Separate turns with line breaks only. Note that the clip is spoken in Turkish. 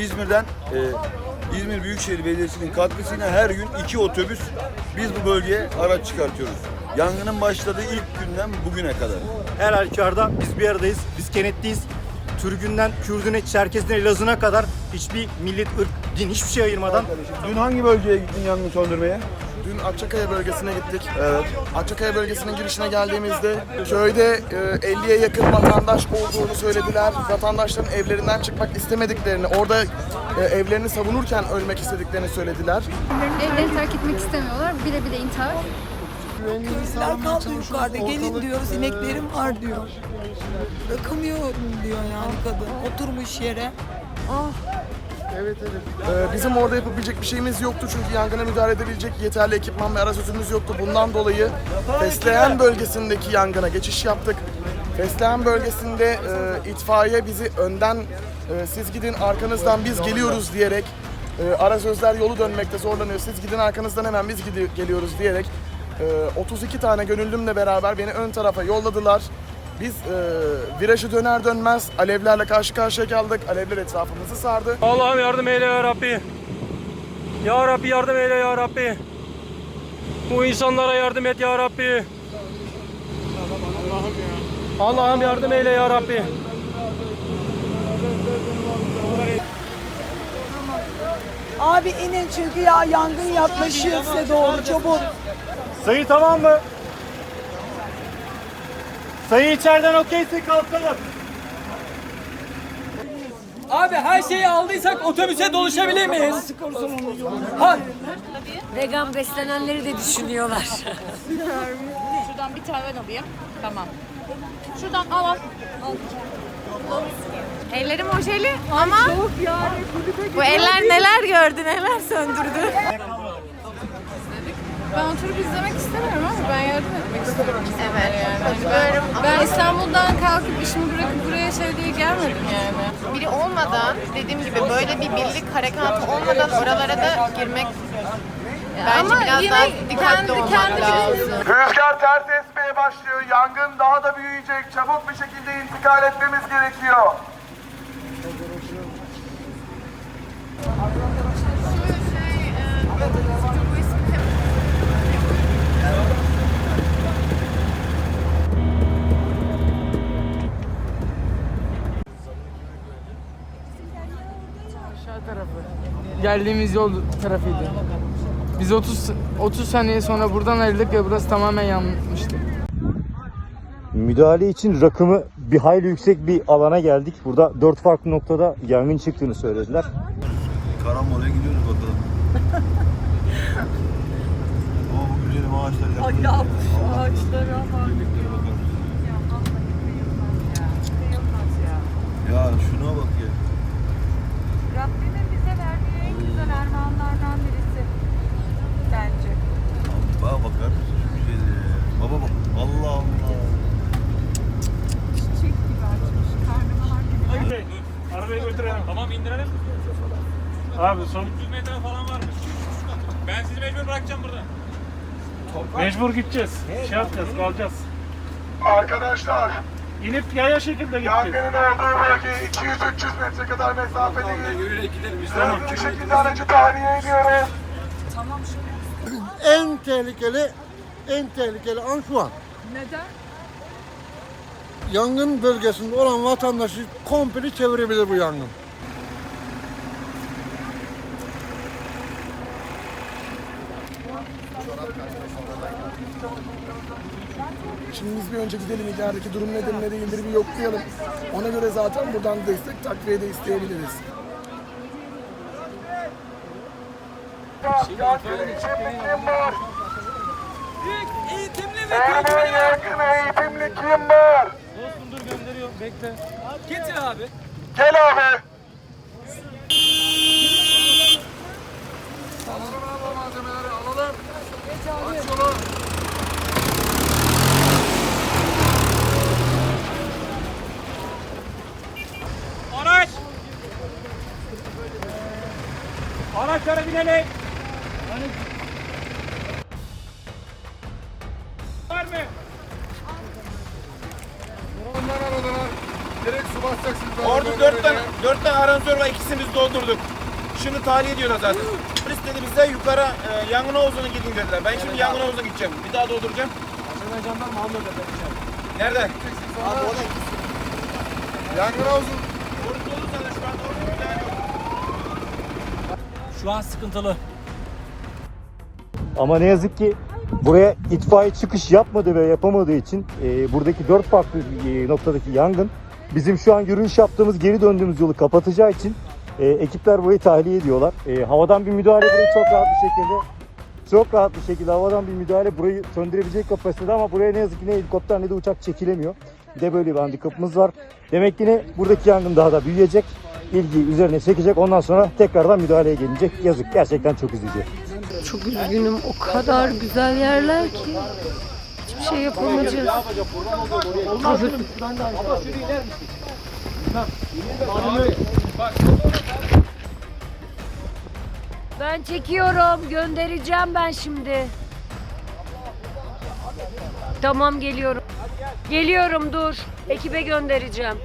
İzmir'den e, İzmir Büyükşehir Belediyesi'nin katkısıyla her gün iki otobüs biz bu bölgeye araç çıkartıyoruz. Yangının başladığı ilk günden bugüne kadar.
Her halükarda biz bir aradayız. Biz kenetliyiz. Türk'ünden, Kürdüne, Çerkezine, Lazına kadar hiçbir millet, ırk, din hiçbir şey ayırmadan
Dün hangi bölgeye gittin yangın söndürmeye?
Dün Akçakaya bölgesine gittik. Evet. Akçakaya bölgesinin girişine geldiğimizde köyde e, 50'ye yakın vatandaş olduğunu söylediler. Vatandaşların evlerinden çıkmak istemediklerini, orada e, evlerini savunurken ölmek istediklerini söylediler.
Evlerini terk etmek istemiyorlar. Bile bile intihar.
Köylüler kaldı yukarıda. Gelin diyoruz ineklerim var diyor. Bırakamıyorum diyor yani kadın. Oturmuş yere.
Ee, bizim orada yapabilecek bir şeyimiz yoktu çünkü yangına müdahale edebilecek yeterli ekipman ve arasözümüz yoktu. Bundan dolayı Fesleğen bölgesindeki yangına geçiş yaptık. Fesleğen bölgesinde e, itfaiye bizi önden e, siz gidin arkanızdan biz geliyoruz diyerek e, arasözler yolu dönmekte zorlanıyor. Siz gidin arkanızdan hemen biz geliyoruz diyerek e, 32 tane gönüllümle beraber beni ön tarafa yolladılar. Biz e, virajı döner dönmez alevlerle karşı karşıya kaldık. Alevler etrafımızı sardı.
Allah'ım yardım eyle ya Rabbi. Ya Rabbi yardım eyle ya Rabbi. Bu insanlara yardım et ya Rabbi. Allah'ım yardım eyle ya Rabbi.
Abi inin çünkü ya yangın yaklaşıyor size doğru çabuk.
Sayı tamam mı? Sayı içeriden okeyse kalkalım.
Abi her şeyi aldıysak otobüse doluşabilir miyiz? Ha,
Vegan beslenenleri de düşünüyorlar.
Şuradan bir tane alayım. Tamam. Şuradan al al. Ellerim ojeli ama bu eller neler gördü neler söndürdü. Ben oturup izlemek istemiyorum ama ben yardım etmek istiyorum. Evet. Yani. Hani ben, ben İstanbul'dan kalkıp işimi bırakıp buraya şey diye gelmedim yani.
biri olmadan dediğim gibi böyle bir birlik harekatı olmadan oralara da girmek bence
Ama
biraz
yine
daha dikkatli
kendi-
olmak
kendi
lazım.
Rüzgar ters esmeye başlıyor. Yangın daha da büyüyecek. Çabuk bir şekilde intikal etmemiz gerekiyor.
Geldiğimiz yol tarafıydı. Biz 30 30 saniye sonra buradan ayrıldık ve burası tamamen yanmıştı.
Müdahale için rakımı bir hayli yüksek bir alana geldik. Burada dört farklı noktada yangın çıktığını söylediler.
Karambol'e gidiyoruz bakalım. o bu güzelim ağaçlar yaptı.
Ya bu ağaçlara bak.
Ya şuna bak ya.
Rabbimin bize verdiği en güzel armağanlardan birisi. Bence.
Baba bakar mısın şu güzelliğe? Baba bak. Allah Allah.
Çiçek gibi açmış. Karnabahar gibi.
Götürelim. Tamam indirelim. Abi son 300 metre falan varmış. Ben sizi mecbur bırakacağım burada. Mecbur gideceğiz. Şey yapacağız, kalacağız.
Arkadaşlar,
İnip yaya şekilde gideceğiz.
yangının olduğu bölge 200-300 metre kadar mesafedeyiz. Hızlı bir şekilde aracı tahliye ediyoruz.
en tehlikeli en tehlikeli an şu an.
Neden?
Yangın bölgesinde olan vatandaşı komple çevirebilir bu yangın.
Şimdi biz bir önce gidelim ilerideki durum nedir ne değildir bir yoklayalım. Ona göre zaten buradan destek takviye de isteyebiliriz. Kim var?
Eğitimli ve
yakın eğitimli kim var?
Dostum dur gönderiyorum bekle.
Getir abi.
Gel abi.
Araç! Araçlara binelim.
Subayı
Orada dört tane, dört tane aranjör var ikisini biz doldurduk. Şimdi tahliye ediyorlar zaten. Polis dedi bize yukarı e, yangın havuzuna gidin dediler. Ben şimdi yangın havuzuna gideceğim. Bir daha dolduracağım. Nerede?
Yangın havuzu
Orası dolu zaten şu an orada bir tane yok.
Şu an sıkıntılı.
Ama ne yazık ki buraya itfaiye çıkış yapmadı ve yapamadığı için e, buradaki dört farklı e, noktadaki yangın bizim şu an yürüyüş yaptığımız geri döndüğümüz yolu kapatacağı için e, ekipler burayı tahliye ediyorlar. E, havadan bir müdahale burayı çok rahat bir şekilde çok rahat bir şekilde havadan bir müdahale burayı söndürebilecek kapasitede ama buraya ne yazık ki ne helikopter ne de uçak çekilemiyor. Bir de böyle bir handikapımız var. Demek ki ne buradaki yangın daha da büyüyecek. ilgi üzerine çekecek. Ondan sonra tekrardan müdahaleye gelinecek. Yazık. Gerçekten çok üzücü.
Çok üzgünüm. O kadar güzel yerler ki. Şey yapamayacağız. Hazır. Ben çekiyorum. Göndereceğim ben şimdi. Tamam geliyorum. Geliyorum dur. Ekibe göndereceğim.